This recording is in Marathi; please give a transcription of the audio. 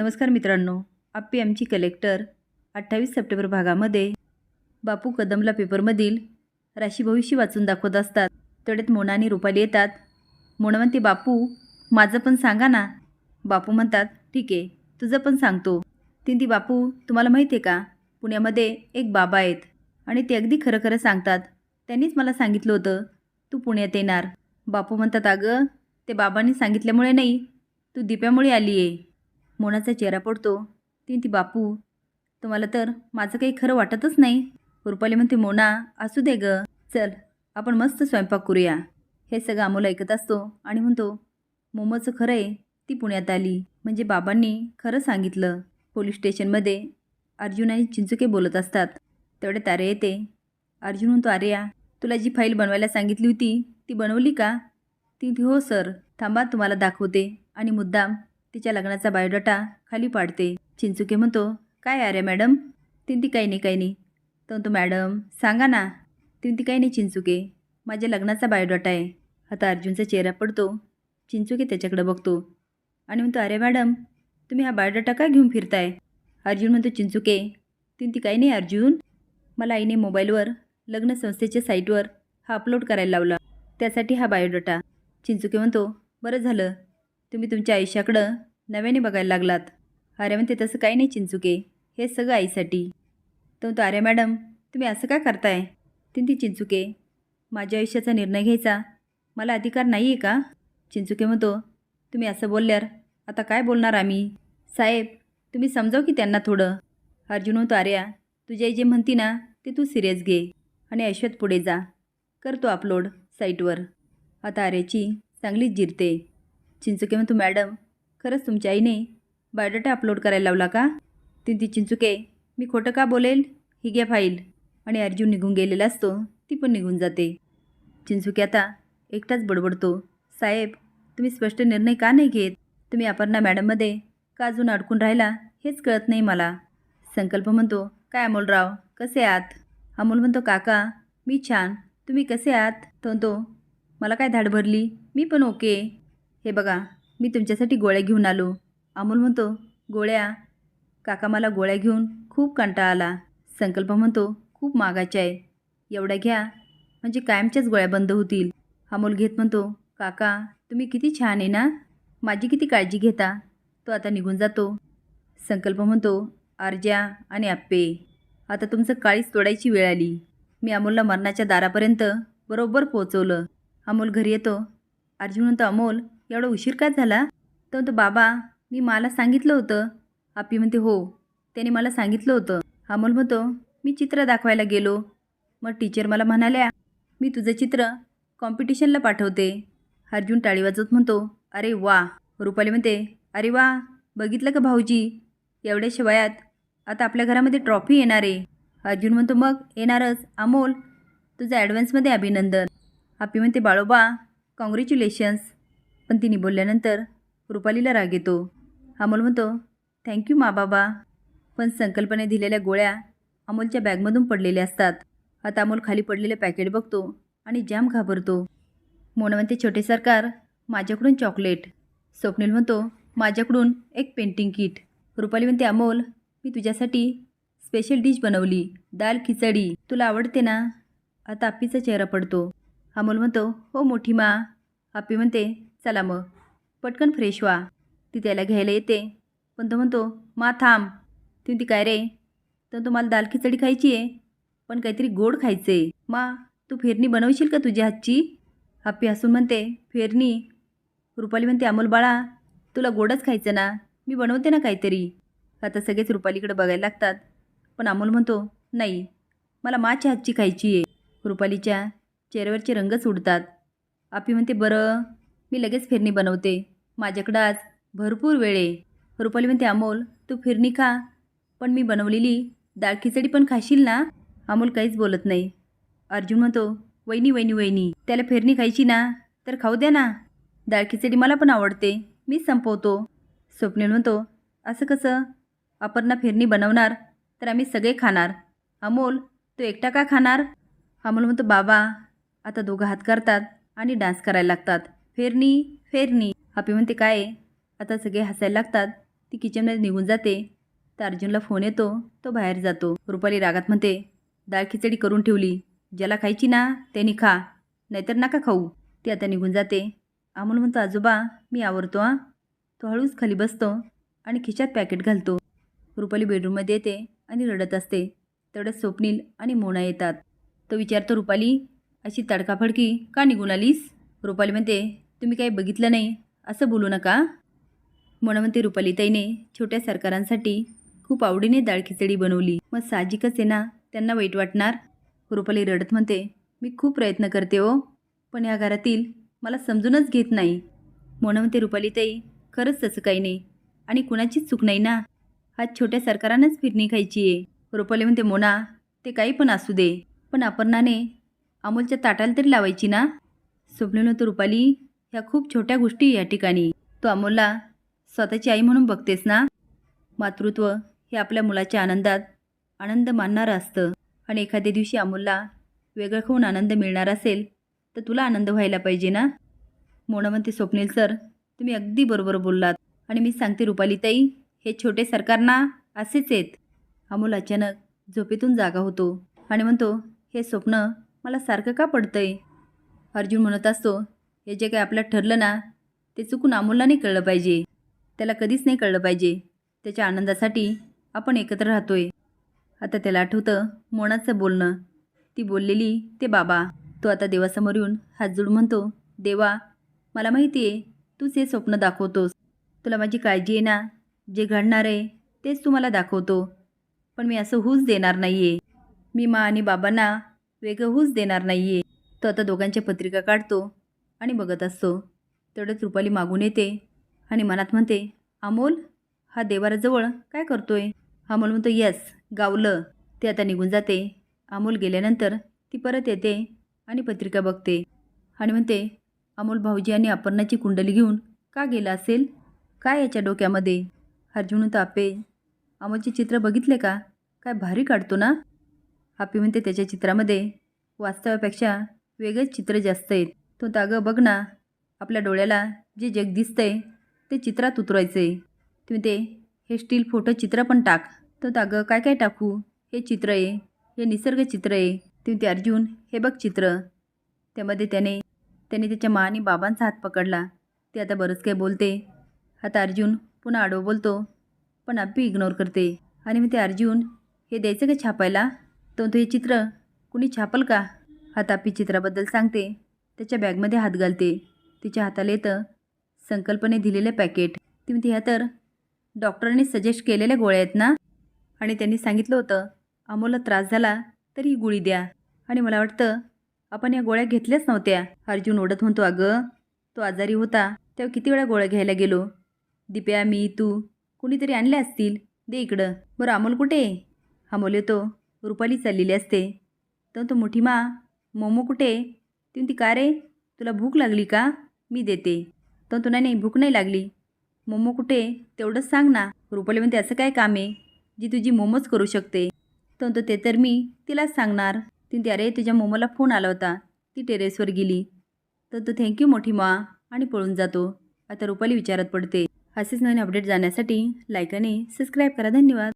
नमस्कार मित्रांनो आप्पी आमची कलेक्टर अठ्ठावीस सप्टेंबर भागामध्ये बापू कदमला पेपरमधील राशी भविष्य वाचून दाखवत असतात. तेवढ्यात मोना आणि रुपाली येतात. मोना म्हणते बापू माझं पण सांगा ना. बापू म्हणतात ठीक आहे तुझं पण सांगतो. ती बापू तुम्हाला माहिती आहे का? पुण्यामध्ये एक बाबा आहेत आणि ते अगदी खरं खरं सांगतात. त्यांनीच मला सांगितलं होतं तू पुण्यात येणार. बापू म्हणतात अगं ते बाबांनी सांगितल्यामुळे नाही तू दिप्यामुळे आली आहे मोनाचा चेहरा पडतो. ती ती बापू तुम्हाला तर माझं काही खरं वाटतच नाही. रुपाली म्हणते मोना असू दे ग. चल आपण मस्त स्वयंपाक करूया. हे सगळं आमोला ऐकत असतो आणि म्हणतो मोमोचं खरं आहे ती पुण्यात आली. म्हणजे बाबांनी खरं सांगितलं. पोलीस स्टेशनमध्ये अर्जुन आणि चिंचुके बोलत असतात. तेवढे तारे येते. अर्जुन म्हणतो आर्या तुला जी फाईल बनवायला सांगितली होती ती बनवली का? ती हो सर. थांबा तुम्हाला दाखवते. आणि मुद्दाम तिच्या लग्नाचा बायोडाटा खाली पाडते. चिंचुके म्हणतो काय अरे मॅडम? तिंती काही नाही काही नाही. तर म्हणतो मॅडम सांगा ना. तिंती काही नाही चिंचुके. माझ्या लग्नाचा बायोडाटा आहे. आता अर्जुनचा चेहरा पडतो. चिंचुके त्याच्याकडे बघतो. आणि म्हणतो अरे मॅडम तुम्ही हा बायोडाटा का घेऊन फिरताय? अर्जुन म्हणतो चिंचुके तिंती ती काही नाही अर्जुन. मला आईने मोबाईलवर लग्न संस्थेच्या साईटवर हा अपलोड करायला लावला. त्यासाठी हा बायोडाटा. चिंचुके म्हणतो बरं झालं. तुम्ही तुमच्या आयुष्याकडं नव्याने बघायला लागलात. अरे म्हणते तसं काही नाही चिंचुके. हे सगळं आईसाठी. तो तो अरे मॅडम तुम्ही असं काय करताय? ती ती चिंचुके माझ्या आयुष्याचा निर्णय घ्यायचा. मला अधिकार नाही आहे का? चिंचुके म्हणतो तुम्ही असं बोलल्यावर आता काय बोलणार आम्ही? साहेब तुम्ही समजाव की त्यांना थोडं. अर्जुन म्हणतो आर्या तुझी आई जे म्हणती ना ते तू सिरियस घे आणि ऐश्वत पुढे जा. करतो अपलोड साईटवर. आता आर्याची चांगलीच जिरते. चिंचुके म्हणतो मॅडम खरंच तुमच्या आईने बायोडाटा अपलोड करायला लावला का? ती ती चिंचुके मी खोटं का बोलेल? ही घ्या फाईल. आणि अर्जुन निघून गेलेला असतो ती पण निघून जाते. चिंचुके आता एकटाच बडबडतो. साहेब तुम्ही स्पष्ट निर्णय का नाही घेत? तुम्ही अपर्णा मॅडममध्ये का अजून अडकून राहिला हेच कळत नाही मला. संकल्प म्हणतो काय अमोलराव कसे आहात? अमोल म्हणतो काका मी छान. तुम्ही कसे आहात? तो म्हणतो मला काय धाड भरली? मी पण ओके. हे बघा मी तुमच्यासाठी गोळ्या घेऊन आलो. अमोल म्हणतो गोळ्या. काका मला गोळ्या घेऊन खूप कंटाळा आला. संकल्प म्हणतो खूप मागाच्या आहे. एवढ्या घ्या. म्हणजे कायमच्याच गोळ्या बंद होतील. अमोल घेत म्हणतो काका तुम्ही किती छान आहे ना? माझी किती काळजी घेता? तो आता निघून जातो. संकल्प म्हणतो आरज्या आणि आप्पे आता तुमचं काळीच तोडायची वेळ आली. मी अमोलला मरणाच्या दारापर्यंत बरोबर पोहोचवलं. अमोल घरी येतो. अर्जुन म्हणतो अमोल एवढा उशीर का झाला? तर म्हणतो बाबा मी मला सांगितलं होतं. आप्पी म्हणते हो त्याने मला सांगितलं होतं. अमोल म्हणतो मी चित्र दाखवायला गेलो. मग टीचर मला म्हणाल्या मी तुझं चित्र कॉम्पिटिशनला पाठवते. अर्जुन टाळी वाजवत म्हणतो अरे वा. रुपाली म्हणते अरे वा बघितलं का भाऊजी? एवढ्याशा वयात आता आपल्या घरामध्ये ट्रॉफी येणार आहे. अर्जुन म्हणतो मग येणारच. अमोल तुझं ॲडव्हान्समध्ये अभिनंदन. आपी म्हणते बाळोबा कॉंग्रॅच्युलेशन्स पण तिने बोलल्यानंतर रुपालीला राग येतो. अमोल म्हणतो थँक्यू मा बाबा पण संकल्पने दिलेल्या गोळ्या अमोलच्या बॅगमधून पडलेल्या असतात. आता अमोल खाली पडलेले पॅकेट बघतो आणि जाम घाबरतो. मोना म्हणते छोटे सरकार माझ्याकडून चॉकलेट. स्वप्नील म्हणतो माझ्याकडून एक पेंटिंग किट. रुपाली म्हणते अमोल मी तुझ्यासाठी स्पेशल डिश बनवली दाल खिचडी. तुला आवडते ना? आता आप्पीचा चेहरा पडतो. अमोल म्हणतो हो मोठी मा. आप्पी म्हणते चला मग. पटकन फ्रेश व्हा. ती त्याला घ्यायला येते. पण तो म्हणतो मा थांब. ती म्हणते काय रे? तर तुम्हाला दाल खिचडी खायची आहे पण काहीतरी गोड खायचं आहे मा तू फेरणी बनवशील का तुझ्या हातची हप्पी हसून म्हणते फेरणी? रुपाली म्हणते अमोल बाळा तुला गोडच खायचं ना. मी बनवते ना काहीतरी. आता सगळेच रुपालीकडे बघायला लागतात. पण अमोल म्हणतो नाही मला माच्या हातची खायची आहे रुपालीच्या चेहऱ्यावरचे रंगच उडतात. आपी म्हणते बरं. मी लगेच फिरणी बनवते. माझ्याकडं आज भरपूर वेळ आहे. रुपाली म्हणते अमोल तू फिरणी खा. पण मी बनवलेली डाळ खिचडी पण खाशील ना? अमोल काहीच बोलत नाही. अर्जुन म्हणतो वहिनी वहिनी वहिनी त्याला फिरणी खायची ना तर खाऊ द्या ना. डाळ खिचडी मला पण आवडते. मी संपवतो. स्वप्नील म्हणतो असं कसं? अपर्णा फिरणी बनवणार तर आम्ही सगळे खाणार. अमोल तू एकटा का खाणार? अमोल म्हणतो बाबा आता दोघं हात करतात आणि डान्स करायला लागतात. फेरणी फेरणी. आपी म्हणते काय आता सगळे हसायला लागतात. ती किचनमध्ये निघून जाते. तर अर्जुनला फोन येतो. तो बाहेर जातो. रुपाली रागात म्हणते डाळ खिचडी करून ठेवली. ज्याला खायची ना त्यांनी खा. नाहीतर नका खाऊ. ती आता निघून जाते. अमोल म्हणतो आजोबा मी आवरतो आ तो हळूच खाली बसतो आणि खिशात पॅकेट घालतो. रुपाली बेडरूममध्ये येते आणि रडत असते. तेवढ्यात स्वप्नील आणि मोना येतात. तो विचारतो रुपाली अशी तडकाफडकी का निघून आलीस? रुपाली म्हणते तुम्ही काही बघितलं नाही? असं बोलू नका. म्हणून म्हणते रुपालीताईने छोट्या सरकारांसाठी खूप आवडीने डाळ खिचडी बनवली. मग साहजिकच आहे ना त्यांना वाईट वाटणार? रुपाली रडत म्हणते मी खूप प्रयत्न करते हो पण या घरातील मला समजूनच घेत नाही. मोना म्हणते रुपालीताई खरंच तसं काही नाही. आणि कुणाचीच चूक नाही ना? हा छोट्या सरकारानंच फिरणी खायची आहे. रुपाली म्हणते मोना ते काही पण असू दे. पण अपर्णाने अमोलच्या ताटाला तरी लावायची ना? स्वप्नील म्हणतो रुपाली. ह्या खूप छोट्या गोष्टी या ठिकाणी. तो अमोलला स्वतःची आई म्हणून बघतेस ना? मातृत्व हे आपल्या मुलाच्या आनंदात आनंद मानणारं असतं. आणि एखाद्या दिवशी अमोलला वेगळं खाऊन आनंद मिळणार असेल तर तुला आनंद व्हायला पाहिजे ना? मोना म्हणते स्वप्नील सर तुम्ही अगदी बरोबर बोललात. आणि मी सांगते रुपालीताई हे छोटे सरकार ना असेच आहेत. अमोल अचानक झोपेतून जागा होतो आणि म्हणतो हे स्वप्न मला सारखं का पडतंय? अर्जुन म्हणत असतो हे जे काही आपलं ठरलं ना ते चुकून अमोलला नाही कळलं पाहिजे. त्याला कधीच नाही कळलं पाहिजे. त्याच्या आनंदासाठी आपण एकत्र राहतोय. आता त्याला आठवतं मोनाचं बोलणं. ती बोललेली ते बाबा तो आता देवासमोर येऊन हात जोडून म्हणतो देवा मला माहिती आहे तूच हे स्वप्न दाखवतोस. तुला माझी काळजी आहे ना. जे घडणार आहे तेच तू मला दाखवतो. पण मी असं हूच देणार नाही आहे मी मा आणि बाबांना वेगळं हूच देणार नाही आहे तो आता दोघांच्या पत्रिका काढतो. आणि बघत असतो. तेवढ्यात रुपाली मागून येते आणि मनात म्हणते अमोल हा देवाराजवळ काय करतोय? अमोल म्हणतो येस गावलं. ते आता निघून जाते. अमोल गेल्यानंतर ती परत येते आणि पत्रिका बघते आणि म्हणते अमोल भाऊजी आणि अपर्णाची कुंडली घेऊन का गेला असेल? काय याच्या डोक्यामध्ये? अर्जुन तापे आपे अमोलचे चित्र बघितले का? काय भारी काढतो ना? आपे म्हणते त्याच्या चित्रामध्ये वास्तवापेक्षा वेगळेच चित्र जास्त आहेत. तो दागं बघ ना आपल्या डोळ्याला जे जग दिसतंय ते चित्रात उतरायचं आहे तुम्ही ते हे स्टील फोटो चित्र पण टाक. तो दागं काय काय टाकू? हे चित्र आहे हे निसर्ग चित्र आहे. तुम्ही ते अर्जुन हे बघ चित्र. त्यामध्ये त्याने त्याने त्याच्या मा आणि बाबांचा हात पकडला. ते आता बरंच काही बोलते. आता अर्जुन पुन्हा आडवं बोलतो पण अप्पी इग्नोर करते. आणि मी ते अर्जुन हे द्यायचं का छापायला? तो तो हे चित्र कुणी छापल का? हात आपी चित्राबद्दल सांगते. त्याच्या बॅगमध्ये हात घालते. तिच्या हाताला येतं संकल्पने दिलेलं पॅकेट. ती म्हणते ह्या तर डॉक्टरांनी सजेस्ट केलेल्या गोळ्या आहेत ना? आणि त्यांनी सांगितलं होतं अमोलला त्रास झाला तर ही गोळी द्या. आणि मला वाटतं आपण या गोळ्या घेतल्याच नव्हत्या. अर्जुन ओढत म्हणतो अगं तो आजारी होता. तेव्हा किती वेळा गोळ्या घ्यायला गेलो? दिप्या मी तू कुणीतरी आणल्या असतील? दे इकडं. बरं अमोल कुठे अमोल येतो. रुपाली चाललेली असते. तर तो मोठी मा. मोमो कुठे ती म्हणती का रे? तुला भूक लागली का? मी देते. तर तुला नाही भूक नाही लागली. मोमो कुठे? तेवढंच सांग ना. रुपाली म्हणते असं काय काम आहे? जी तुझी मोमोच करू शकते. तर तो ते तर मी तिलाच सांगणार. ती म्हणते अरे तुझ्या मोमोला फोन आला होता. ती टेरेसवर गेली. तर तो थँक्यू मोठी मा. आणि पळून जातो. आता रुपाली विचारात पडते. असेच नवीन अपडेट जाण्यासाठी लाईक आणि सबस्क्राईब करा. धन्यवाद.